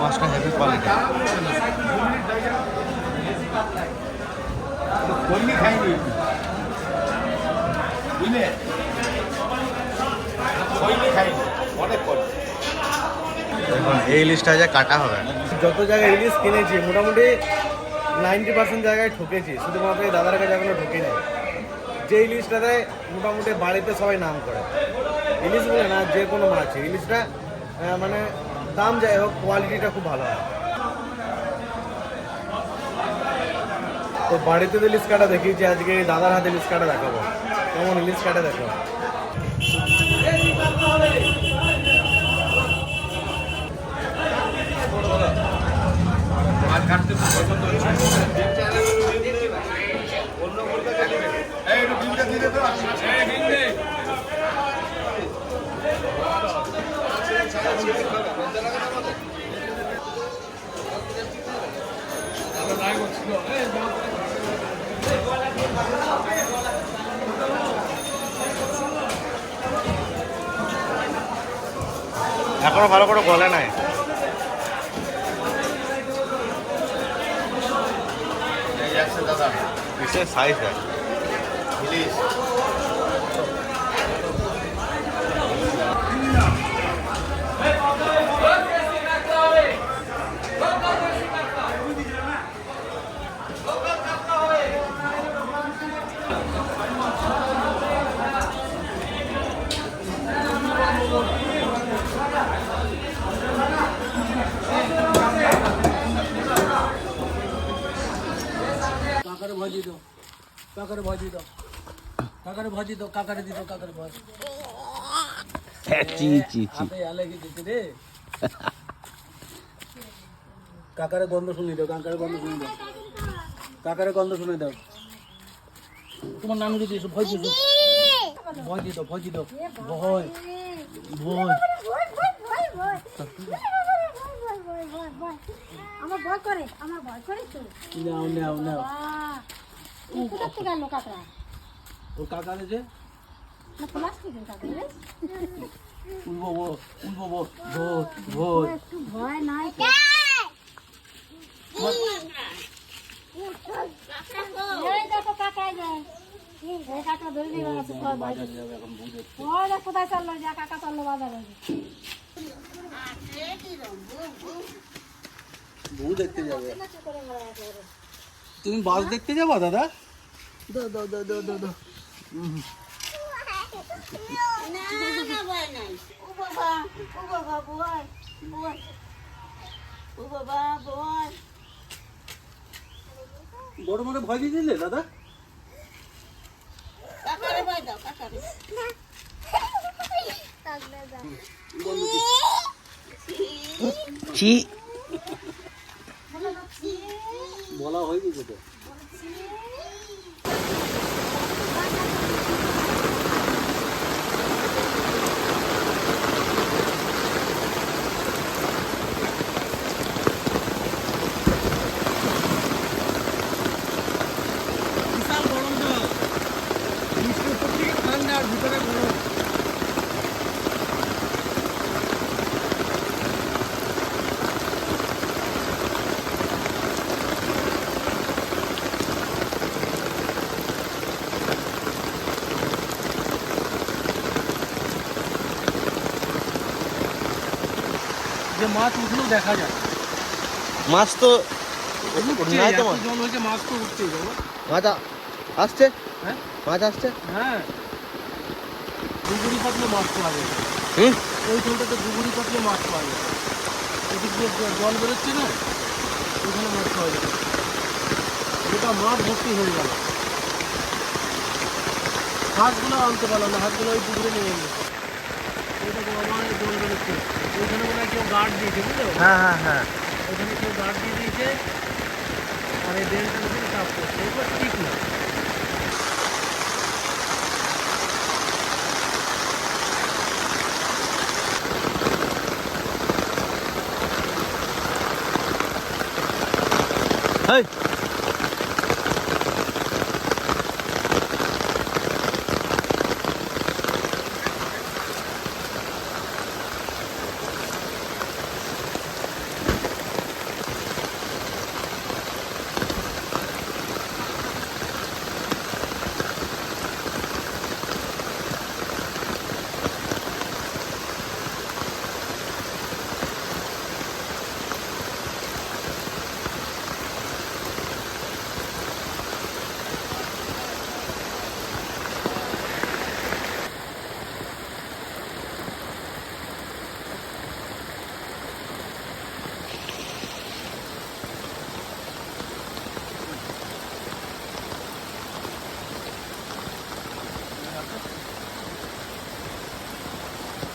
মাছটা heavy quality দেখুন এই ইলিশটা যে কাটা হবে। যত জায়গায় ইলিশ কিনেছি মোটামুটি নাইনটি পার্সেন্ট জায়গায় ঠকেছি। শুধুমাত্র এই দাদার কাছে এখনও ঢুকে নেই। যে ইলিশটা দেয় মোটামুটি বাড়িতে সবাই নাম করে। ইলিশ বলে না যে কোনো মাছ। ইলিশটা মানে দাম যাই হোক কোয়ালিটিটা খুব ভালো হয়। তো বাড়িতে তো ইলিশ কাটা যে আজকে দাদার হাতে লিস্কাটা কাটা দেখাবো। কেমন লিস্কাটা কাটা দেখাবো মাছ কাটতে খুব পছন্দ হচ্ছে এই একটু ডিমটা দিয়ে দে তো এই ডিম দে এখনও ভালো করে গলে নাই। দাদা। সাইজ দেখ ভাজি দাও। কাকারে ভাজি দাও কাকারে দিত কাকারে ভাজি। চি চি চি। হাতে আলে কি দিতে রে। কাকারে গন্ধ শুনে দাও কাকারে গন্ধ শুনে দাও। কাকারে গন্ধ শুনে দাও। তোমার নাম যদি এসো ভয় দিছো ভয় দিত ভয় দিত ভয় ভয়। আমার ভয় করে আমার ভয় করে তো। নাও নাও নাও। কোথা থেকে আনলো কাকড়া? ও কাকারে যে না প্লাস্টিকের কাকড়া উলবো উলবো একটু ভয় নাই কোথায় চলল যা কাকা চলল বাজারে। বউ দেখতে যাবে। তুমি বাস দেখতে যাবা দাদা? দাও দাও দাও দাও দাও দাও। বড় মানে ভয় দিয়ে দিলে দাদা? চি বলা হয়ে গেছে তো বিশাল গরম তো বৃষ্টির উপর থেকে ঠান্ডা আর ভিতরে গরম যে মাছ উঠলেও দেখা যায়। মাছ তো উঠছে, নাই তো মাছ। জল হয়েছে মাছ তো উঠছেই বাবা। মাছ আসছে? হ্যাঁ? মাছ আসছে? হ্যাঁ। ডুগুরি পাতলে মাছ পাওয়া যায়। হুম? ওই জলটাতে পাতলে মাছ পাওয়া যায়। এদিক দিয়ে জল বেরোচ্ছে না মাছ পাওয়া যায়। গোটা মাছ ভর্তি হয়ে গেল। হাঁসগুলো আনতে পারলাম না হাতগুলো ওই পুকুরে নিয়ে গেল। জল বেরোচ্ছে ওইখানে মনে হয় কেউ গার্ড দিয়েছে বুঝলো হ্যাঁ হ্যাঁ হ্যাঁ ওইখানে কেউ গার্ড দিয়ে দিয়েছে আর এই ড্রেনটার উপরে চাপ করছে এবার ঠিক না হেই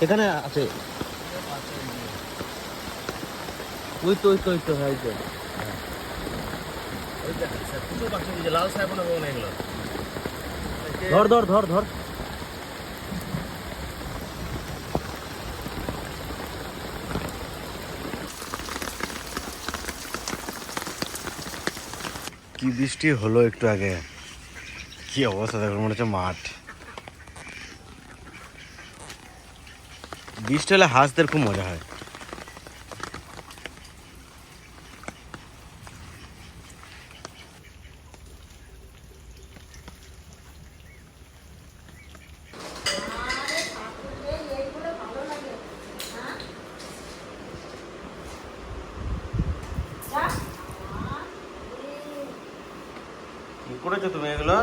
এখানে আছে। ওই তো ওই তো ওই তো হ্যাঁ তো। লাল সাহেব ধর ধর ধর ধর। কি বৃষ্টি হলো একটু আগে? কি অবস্থা দেখো মনে হচ্ছে মাঠ। বৃষ্টি হলে হাঁসদের খুব মজা হয়। কি করেছ তুমি এগুলো?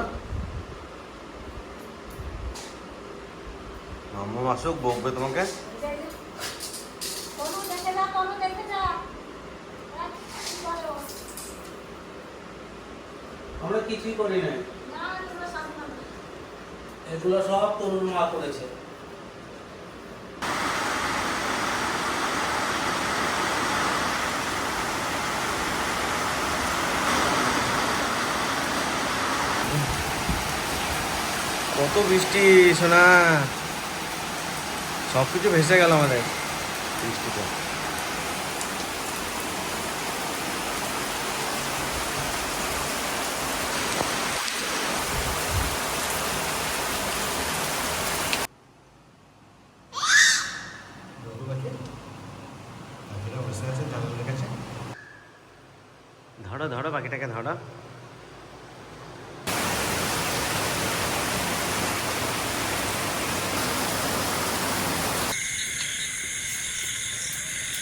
মাম্মা মাসুক বকবে তোমাকে কোনো দেখে যা কোনো দেখে যা বলো আমরা কিছুই করি নাই। না তোমরা সাবধান এগুলো সব তরুণ মা করেছে। কত বৃষ্টি সোনা। সব কিছু ভেসে গেল আমাদের। বৃষ্টিতে। ধরো ধরো বাকিটাকে ধরো।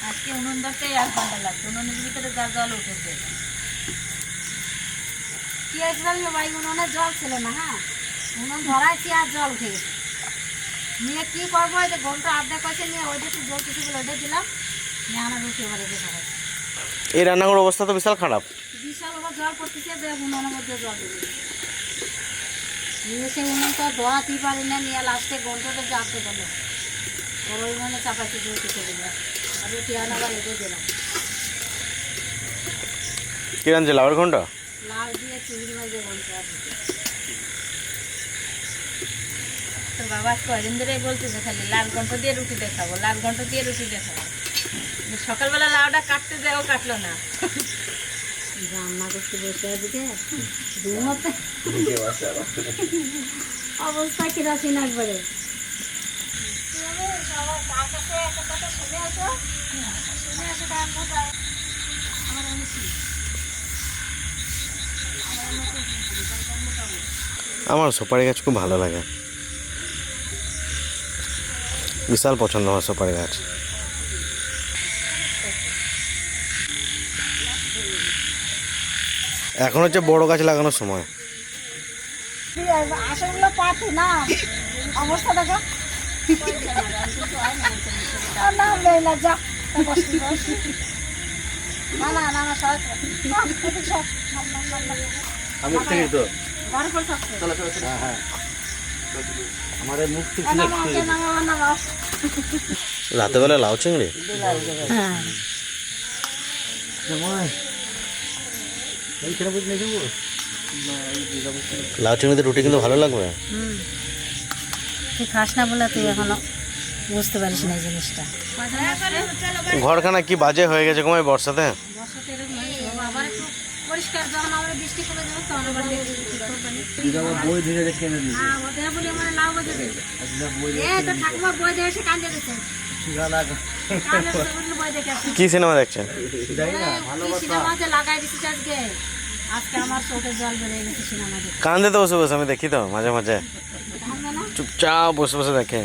আজকে উনুন ধরতে এক ঘণ্টা লাগছে উনুনের ভিতরে যা জল উঠেছে। কি হয়েছে বলল ভাই? উনুনে জল ছিল না হ্যাঁ? উনুন ধরাইছি আর জল উঠে গেছে। নিয়ে কি করব? এই যে ঘণ্টা আর্ধেক হয়েছে নিয়ে জল ওইটা দিলাম। নিয়ে আনা রুটি এবার এসে খাবার এই রান্নাঘর অবস্থা তো বিশাল খারাপ। বিশাল ওরা জল পড়তেছে যে উনুনের মধ্যে জল দেবে নিয়ে সে উনুন তো ধরাতেই পারি না নিয়ে লাস্টে ঘন্টাটা জানতে পারল ওর ওই চাপাতি দিয়ে কিছু দিল আর রুটি আনাবার এগো দিলাম। কি রাঁধছে লাউর ঘণ্টা লাউ দিয়ে চিংড়ি মাছ ঘণ্টা তোর বাবা কদিন ধরে বলতেছে খালি লাল ঘন্ট দিয়ে রুটি দেখাবো লাল ঘন্ট দিয়ে রুটি দেখাবো। সকালবেলা লাউটা কাটতে যাও কাটলো না। রান্না করতে বসে এদিকে ঘুমোতে। অবস্থা কিরাসিন একবারে? আমার সুপারি গাছ খুব ভালো লাগে। বিশাল পছন্দ আমার সুপারি গাছ। এখন হচ্ছে বড় গাছ লাগানোর সময়। আসলগুলো পাঠি না? অবস্থা দেখো। না যা। না না না। আমি তো। হ্যাঁ হ্যাঁ। বেলা লাউ চিংড়ি? হ্যাঁ। এইখানে বুঝে নিয়ে যাব? লাউ চিংড়িতে রুটি কিন্তু ভালো লাগবে। তুই খাস না বলে তুই এখনও বুঝতে পারিস না জিনিসটা। ঘরখানা কি বাজে হয়ে গেছে কমাই বর্ষাতে? বই ধরে রেখে এনে দিয়েছে হ্যাঁ, ঠাকুমা বই দিয়ে এসে কান্দে দিচ্ছে। কি সিনেমা দেখছেন। কান্দে বসে বসে আমি দেখি তো মাঝে মাঝে। চুপচাপ বসে বসে দেখে।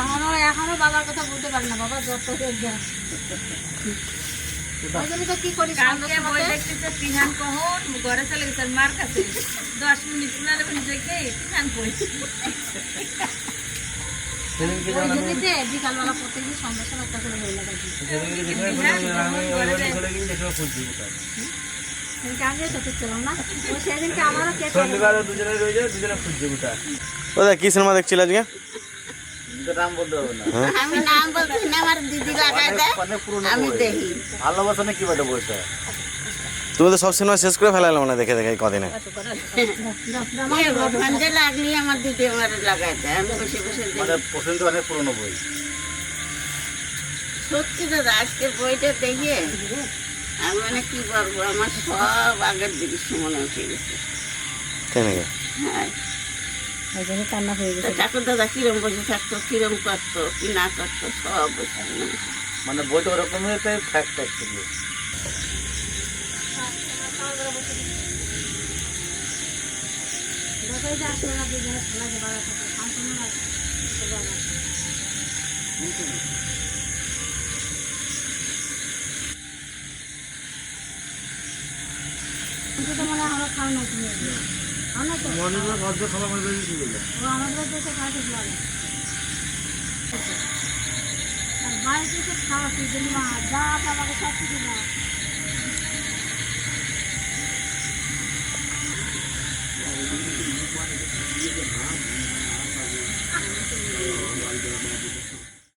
এখনও এখনও বাবার কথা বলতে পারি না বাবা যত ঘরে চলে গেছে মার কাছে। দশ মিনিট পনেরো মিনিট দেখে তিহান কই সেদিনকে ওই জন্যতে বিকালবেলা প্রত্যেকদিন সময় একটা করে কি সিনেমা দেখছিল আজকে? আমি নাম বলছি না আমার দিদি লাগাই দেয় আমি দেখি। ভালোবাসা না কি বলে বইটা তুমি তো সব সিনেমা শেষ করে ফেলালে মানে দেখে দেখে কদিনে। লাগলি আমার দিদি আমার লাগাই দেয় আমি বসে বসে মানে পছন্দ অনেক পুরনো বই সত্যি দাদা আজকের বইটা দেখে আমি মানে কি বলব আমার সব আগের দৃশ্য মনে উঠে গেছে হ্যাঁ। ওই জন্য কান্না হয়ে গেছে। ঠাকুর দাদা কিরম বসে থাকতো কিরম করতো কি না করতো সব বসে মানে বইটা ওরকমই তাই ফ্যাক্ট অ্যাকচুয়ালি দেখো এই যে আসলে না দুজনে খেলা যে বাড়া থাকে শান্তনু না সবাই আছে। কিন্তু তো হয় আমরা খাও না তুমি খাও তো ও আমাদের দেশে খাওয়াতে লাগে আর বাড়িতে তো খাওয়া কি জন্য যা আমাকে সব কিছু দাও